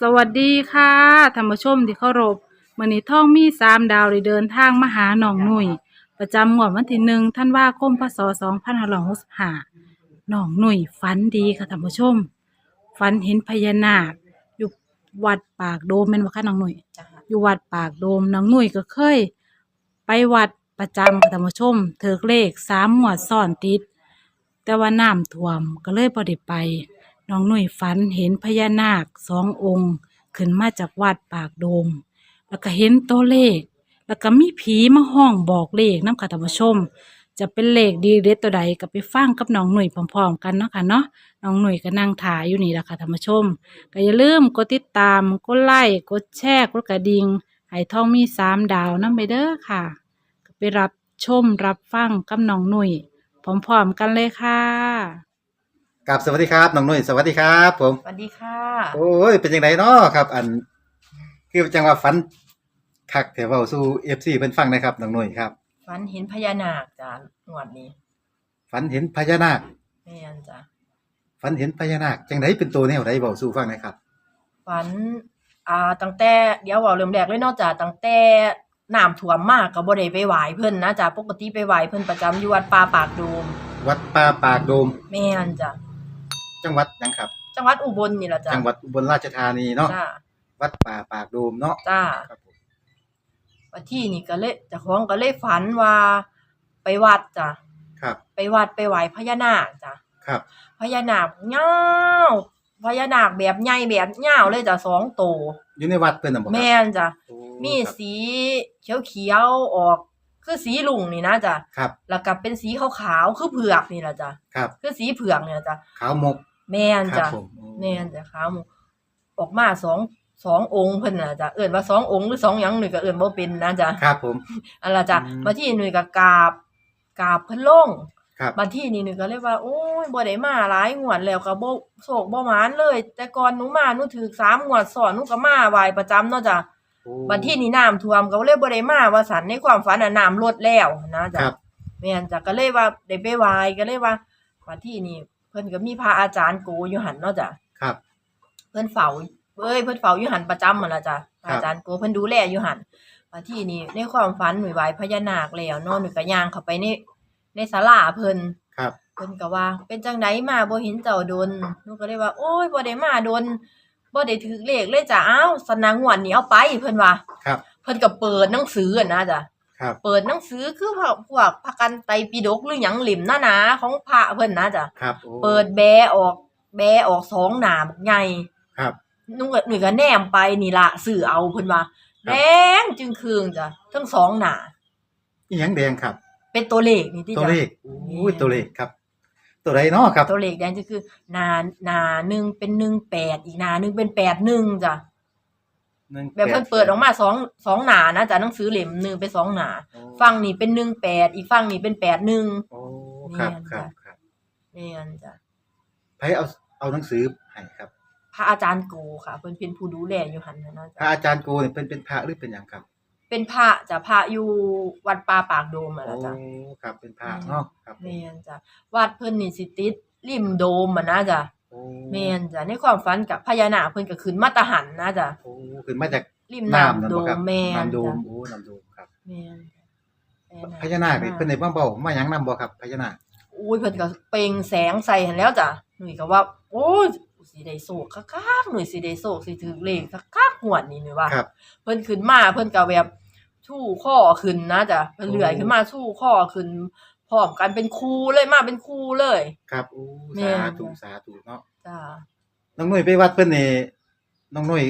สวัสดีค่ะท่านผู้ชมที่เคารพมื้อนี้ท่องมีสามดาวได้เดินทางมาหาหนองหนุ่ย ประจำงวดวันที่หนึ่งท่านว่าคมพศสองพันห้าร้อยหกสิบห้าหนองหนุ่ยฝันดีค่ะท่านผู้ชม ฝันเห็นพญานาค อยู่วัดปากโดมเป็นว่าค่ะหนองหนุ่ย จ้ะอยู่วัดปากโดมน้องหนุ่ยก็เคย ไปวัดประจำค่ะท่านผู้ชมเถือเลขสามหมวดซ้อนติด แต่ว่าน้ำท่วมก็เลยบ่ได้ไป น้องหนุ่ยฝันเห็นพญานาคสององค์ ขึ้นมาจากวัดปากโดม แล้วก็เห็นตัวเลข แล้วก็มีผีมาห้องบอกเลขน้ำค่ะท่านผู้ชม จะเป็นเลขดีเด็ดตัวใดก็ไปฟังกับน้องหนุ่ยพร้อมๆกันเนาะค่ะเนาะน้องหนุ่ยก็นั่งถ่ายอยู่นี่แหละค่ะท่านผู้ชมก็อย่าลืมกดติดตามกดไลค์กดแชร์กดกระดิ่งให้ท่องมีสามดาวนั่นไปเด้อค่ะก็ไปรับชมรับฟังกับน้องหนุ่ยพร้อมๆกันเลยค่ะ กับสวัสดีครับน้องนุ่ยสวัสดีครับ ผม สวัสดีค่ะ โอ้ยเป็นยังไงเนาะครับ อันคือจังว่าฝันคักแต่เว้าสู่ FC เพิ่นฟังนะครับน้องนุ่ยครับฝันเห็นพญานาคจ้ะงวดนี้ฝันเห็นพญานาคแม่นจ้ะฝันเห็นพญานาคจังไดเป็นตัวแนวใดเว้าสู่ฟังหนะครับ ฝัน อ่าตั้งแต่เดี๋ยวเว่าเริ่มแรกเลยเนาะจ้ะตั้งแต่น้ำท่วมมากก็บ่ได้ไปไหว้เพิ่นนะจ้ะปกติไปไหว้เพิ่นประจำอยู่วัดป่าปากโดม วัดป่าปากโดมแม่นจ้ะ จังหวัดหยังครับ จังหวัดอุบลนี่ล่ะจ้ะจังหวัดอุบลราชธานีเนาะจ้ะวัดป่าปากโดมเนาะจ้าครับผมวันที่นี่ก็เลยเจ้าของก็เลยฝันว่าไปวัดจ้ะครับไปวัดไปไหว้พญานาคจ้ะครับพญานาคยาวพญานาคแบบใหญ่แบบยาวเลยจ้ะสองโตวอยู่ในวัดเพิ่นน่ะบ่ครับแม่นจ้ะโอ้มีครับสีเขียวๆออก คือสีลุงนี่นะจ้ะครับแล้วก็เป็นสีขาวๆคือเผือกนี่ล่ะจ้ะครับคือสีเผือกเนี่ยจ้ะขาวหมก แม่นครัจ้ะบผมแม่นจ้ะขาวหมูออกมาสองสององค์เพิ่นน่ะจ้ะเอิ้นว่าสององค์หรือสองหยังหนึ่งก็เอิ้นบ่เป็นนะจ้ะครับผม อันละจ้ะอืม มาที่หน่วยก็กราบกราบเพิ่นลง ครับ มาที่นี่หนูก็เลยว่าโอ้ยบ่ได้มาหลายงวดแล้วก็บ่โศกบ่หมานเลย แต่ก่อนหนูมาหนูถือสามงวดซ้อนหนูก็มาไหว้ประจำเนาะจ้ะโอ้บัดที่นี่น้ำท่วมก็เลยบ่ได้มาว่าสันในความฝันน่ะน้ำลดแล้วนะจ้ะครับ แม่นจ้ะก็เลยว่าได้ไปไหว้ก็เลยว่าบัดที่นี่เพิ่นก็มีพระอาจารย์โกอยู่หั่นเนาะจ้ะครับ เพิ่นเฝ้าเอ้ยเพิ่นเฝ้าอยู่หั่นประจำหั่นล่ะจ้ะพระครับอาจารย์โกเพิ่นดูแลอยู่หั่นบัดที่นี่ในความฝันหนูไหว้พญานาคแล้วเนาะหนูก็ย่างเข้าไปในในศาลาเพิ่นครับเพิ่นก็ว่า เป็นจังไดมาบ่เห็นเจ้าดนหนูก็เลยว่า โอ้ยบ่ได้มาดนบ่ได้ถือเลขเลยจ้ะอ้าวสนางวดนี้เอาไปเพิ่นว่าครับ เพิ่นก็เปิดหนังสืออะนะจ้ะ ครับ เปิดหนังสือคือพวกพวกพระกันไตรปิฎกหรือหยังหลิมหนาๆของพระเพิ่นนะจ้ะครับโอ้เปิดแบออก แบออกสองหน้าบักใหญ่ครับหนูก็หนูก็แนมไปนี่ล่ะสื่อเอาเพิ่นว่าครับแดงจึงคืองจ้ะทั้งสองหน้าอีหยังแดงครับ เป็นตัวเลขนี่ที่ตัวจ้ะ เลขอุ้ยตัวเลขครับ ตัวใดเนาะครับ ตัวเลขแดงจะคือหนาหนาหนึ่งเป็นหนึ่งแปดอีกหนาหนึ่งเป็นแปดหนึ่งจ้ะหนึ่ง แบบเพิ่นเปิดออกมาสองสองหนานะจ้ะหนังสือเล่มหนึ่งเป็นสองหนาโอ้ฝั่งนี้เป็นหนึ่งแปดอีกฝั่งนี้เป็นแปดหนึ่งโอ้ครับแม่นครับจ้ะครับแม่นจ้ะไผเอาเอาหนังสือให้ครับ พระอาจารย์โกค่ะเพิ่นเป็นผู้ดูแลอยู่หันนะนะพระจ๊ะอาจารย์โกเนี่ยเป็นเป็นพระหรือเป็นหยังครับ เป็นพระจ้ะพระอยู่วัดป่าปากโดมอะโอ้นะจ้ะครับเป็นพระอืมเนาะครับแม่นจ้ะวัดเพิ่นนี่สิติดริมโดมอะนะจ้ะโอ้ แม่นจ้ะในความฝันกับพญานาคเพิ่นก็ขึ้นมาตะหันนะจ้ะโอ้ขึ้นมาจากริมน้ำน้ำนั่นโดบ่ครับมแม่นน้ำโดมจ้ะโอ้น้ำโดมครับแม่นจ้ะแม่พญานาคนี่เพิ่นได้มาเว้ามาหยังนํบ่ครับพญานาคอุ้ยเพิ่นก็เปล่งแสงใส่หันแล้วจ้ะหนุ่ยก็ว่า โอ้ยสิได้โศกคักๆหนุ่ยสิได้โศกสิถือเลขคักๆหวดนี่หนุ่ยว่าครับเพิ่นขึ้นมาเพิ่นก็แบบชู่ข้อขึ้นนะจ้ะเพิ่นเลื่อยขึ้นมาชู่ข้อขึ้น พร้อมกันเป็นคูเลยมาเป็นคูเลย ครับโอ้แม่สานธุสาธุเนาะจ้าน้องหนุ่ยไปวัดเพิ่นนี่น้องหนุ่ย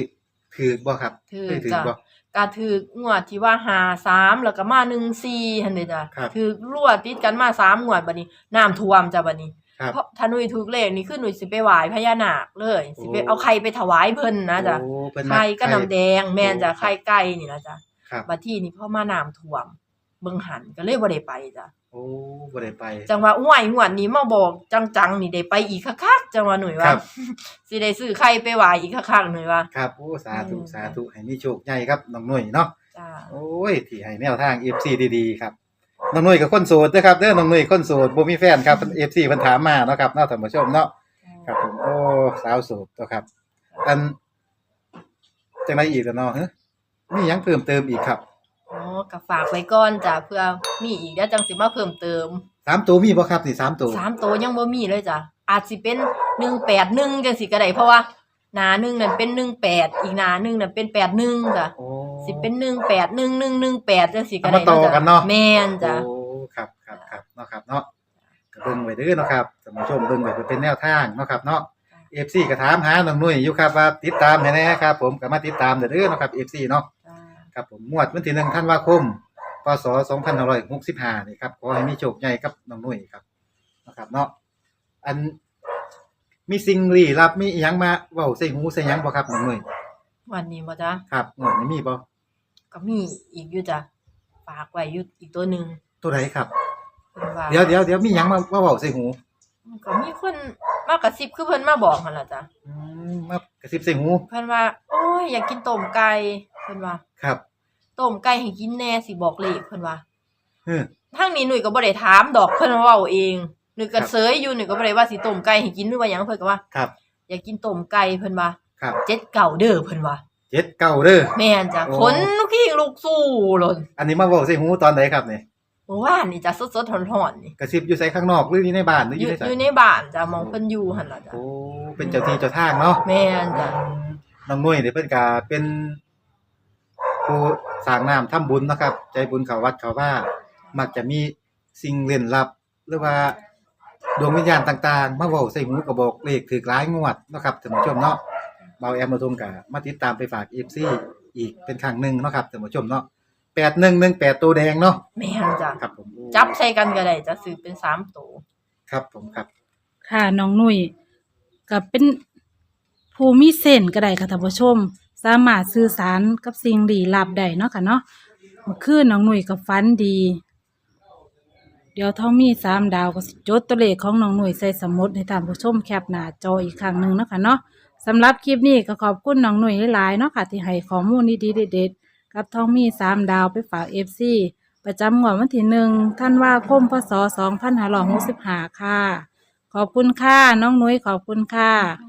ถือบ่ครับถือเคยถือจ้ะบ่กาถืองวดที่ว่าหาสามแล้วก็มาหนึ่งสี่หั่นเด้จ้ะครับถือรั่วติดกันมาสามงวดบัดนี้น้ำท่วมจ้ะบัดนี้ครับเพราะถ้าหนุ่ยถูกเลขนี่คือหนุ่ยสิไปไหว้พญานาคเลยสิไปโอ้เอาไข่ไปถวายเพิ่นนะจ้ะโอ้เพิ่นมาไข่ก็น้ำแดงแม่นจ้ะโอ้ไข่ไก่นี่นะจ้ะครับบัดที่นี่พ่อมาน้ำท่วม เบิ่งหันก็เลยบ่ได้ไปจ้ะโอ้บ่ได้ไป จังว่าอ้วยงวดนี้มาบอกจังๆนี่ได้ไปอีกคักๆจังว่าหนุ่ยคว่ารับ สิได้ซื้อไข่ไปไหว้อีกคักๆหนุ่ยว่าครับโอ้สาธุอืมสาธุให้มีโชคใหญ่ครับน้องหนุ่ยเนาะจ้าโอ้ยที่ให้แนวทาง FC ดีๆครับน้องหนุ่ยกับคนโสดนะครับเด้อน้องหนุ่ยคนโสดบ่มีแฟนครับ FC เพิ่นถามมาเนาะครับเนาะท่านผู้ชมเนาะครับผมโอ้สาวโสดตัวครับ อันจังไดอีกล่ะเนาะฮะมีหยังเพิ่มเติมอีกครับ อ๋อก็ฝากไว้ก่อนจ้ะเพื่อมีอีกเดี๋ยวจังสิมาเพิ่มเติมสามตัวมีบ่ครับนี่สามตัวสามตัวยังบ่มีเลยจ้ะอาจสิเป็น181จังสิก็ได้เพราะว่าหน้าหนึงนั่นเป็น18อีกหน้าหนึงนั่นเป็น81จ้ะโอ้สิเป็น181118จังสิก็ได้เอามาต่อกันเนาะ แม่นจ้ะ โอ้ครับครับครับเนาะครับเนาะก็เบิ่งไว้เด้อเนาะครับท่านผู้ชมเบิ่งไว้เพื่อเป็นแนวทางเนาะครับเนาะ FC ก็ถามหาน้องนุ้ยอยู่ครับว่าติดตามให้แน่ครับผมก็มาติดตามเด้อเด้อเนาะครับ FC เนาะจ้ะ ครับผมงวดวันที่1ธันวาคมพศ2565นี่ครับขอให้มีโชคใหญ่กับน้องนุ้ยครับเนาะครับเนาะอันมีสิ่งลี้ลับมีอิหยังมาเว้าใส่หูใส่หยังบ่ครับน้องนุ้ยวันนี้บ่จ้ะครับงวดนี้มีบ่ก็มีอีกอยู่จ้ะฝากไว้อยู่อีกตัวหนึงตัวใดครับ เพิ่นว่าเดี๋ยวเดี๋ยวเดี๋ยวมีหยังมามาเว้าใส่หูก็มีคนมากระซิบคือเพิ่นมาบอกหั่นล่ะจ้ะอืมมากระซิบใส่หูเพิ่นว่า โอ้ยอยากกินต้มไก่เพิ่นว่า ครับ ต้มไก่ให้กินแหน่สิบอกเลขเพิ่นว่าเฮ้อทางนี้หนุ่ยก็บ่ได้ถามดอกเพิ่นเว้าเองหนุ่ยก็ครับ เสยอยู่หนุ่ยก็บ่ได้ว่าสิต้มไก่ให้กินหรือว่าหยังเพิ่นก็ว่า ครับอยากกินต้มไก่เพิ่นว่าครับเจ็ดเก่าเด้อเพิ่นว่าเจ็ดเก้าเด้อ แม่นจ้ะโอ้ ขนลูกขี้ลูกสู้หล่นอันนี้มาบอกใส่หูตอนไหนครับเนี่ยเมื่อวานนี่จ้ะสดๆร้อนๆนี่กระซิบอยู่ใส่ข้างนอกหรืออยู่ในบ้านหรือออยู่ยู่ในสาอยู่ในบ้านจ้ะมองเพิ่นอยู่หั่นล่ะจ้ะโอ้เป็นเจ้าที่เจ้าทางเนาะแม่นจ้ะน้องนุ่ยเนี่ยเพิ่นก็เป็น ผู้สร้างน้ำทำบุญเนาะครับ ใจบุญเขาวัดเขาว่า มักจะมีสิ่งเล่นลับ หรือว่าดวงวิญญาณต่างๆ มาเว้าใส่หูกระบอกเลขถือหลายงวดเนาะครับท่านผู้ชมเนาะเบาแอมมาทงกะมาติดตามไปฝาก FC อีกเป็นครั้งหนึ่งเนาะครับท่านผู้ชมเนาะ8118ตัวแดงเนาะแม่นจ้ะครับผมจับใส่กันก็ได้จะซื้อเป็นสามตัวครับผมครับ ค่ะน้องนุ่ยก็เป็นผู้มีเส้นก็ได้ค่ะท่านผู้ชม สามารถสื่อสารกับสิ่งลี้ลับได้เนาะค่ะเนาะเมื่อคืนน้องนุ่ยก็ฝันดี เดี๋ยวท้องมีสามดาวก็สิจดตัวเลขของน้องนุ่ยใส่สมุดให้ท่านผู้ชมแคปหน้าจออีกครั้งหนึ่งเนาะค่ะเนาะสำหรับคลิปนี้ก็ขอบคุณน้องนุ่ยหลายๆเนาะค่ะที่ให้ข้อมูลดีๆเด็ดๆกับท้องมีสามดาวไปฝากเอฟซีประจำงวดวันที่หนึ่งท่านว่าคมพศสองพันห้าร้อยหกสิบห้าค่ะ ขอบคุณค่ะน้องนุ้ยขอบคุณค่ะ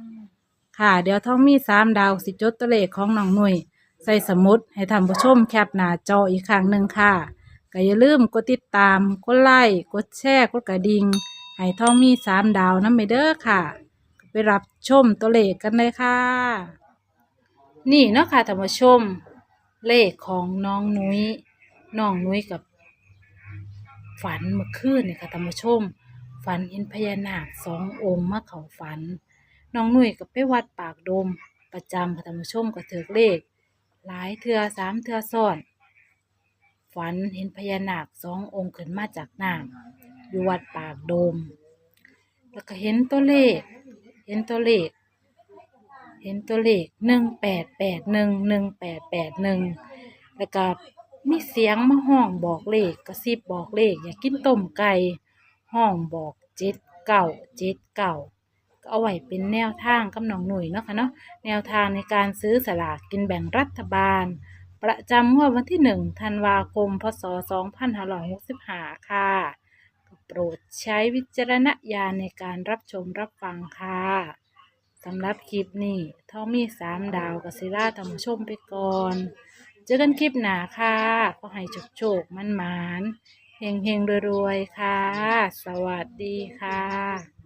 ค่ะ เดี๋ยวท้องมีสามดาวสิจดตัวเลขของน้องนุ้ยใส่สมุดให้ท่านผู้ชมแคปหน้าจออีกครั้งหนึ่งค่ะก็อย่าลืมกดติดตาม กดไลค์ กดแชร์ กดกระดิ่งให้ท้องมีสามดาวน้ำไปเด้อค่ะ ไปรับชมตัวเลขกันเลยค่ะ นี่เนาะค่ะท่านผู้ชม เลขของน้องนุ้ย น้องนุ้ยกับ ฝันเมื่อคืนเนี่ยค่ะท่านผู้ชม ฝันเห็นพญานาคสององค์มาเขาฝัน น้องหนุ่ยก็ไปวัดปากโดม ประจำค่ะท่านผู้ชมก็ถือเลข หลายเทือสามเทือซ้อน ฝันเห็นพญานาคสององค์ขึ้นมาจากน้ำอยู่วัดปากโดม แล้วก็เห็นตัวเลข เห็นตัวเลข เห็นตัวเลขหนึ่งแปดแปดหนึ่งหนึ่งแปดแปดหนึ่งแล้วก็มีเสียงมาห้องบอกเลขกระซิบบอกเลข อยากกินต้มไก่ห้องบอกเจ็ดเก่าเจ็ดเก่า เอาไว้เป็นแนวทางกับน้องหนุ่ยเนาะค่ะเนาะแนวทางในการซื้อสลากกินแบ่งรัฐบาล ประจำงวดวันที่หนึ่งธันวาคม พศสองพันห้าร้อยหกสิบห้าค่ะโปรดใช้วิจารณญาณในการรับชมรับฟังค่ะสำหรับคลิปนี้ท่อมีสามดาวกับซิล่าทำชมไปก่อน เจอกันคลิปหนาค่ะ ก็ให้โชคโชคมันมานเฮงเฮงรวยๆ ค่ะ สวัสดีค่ะ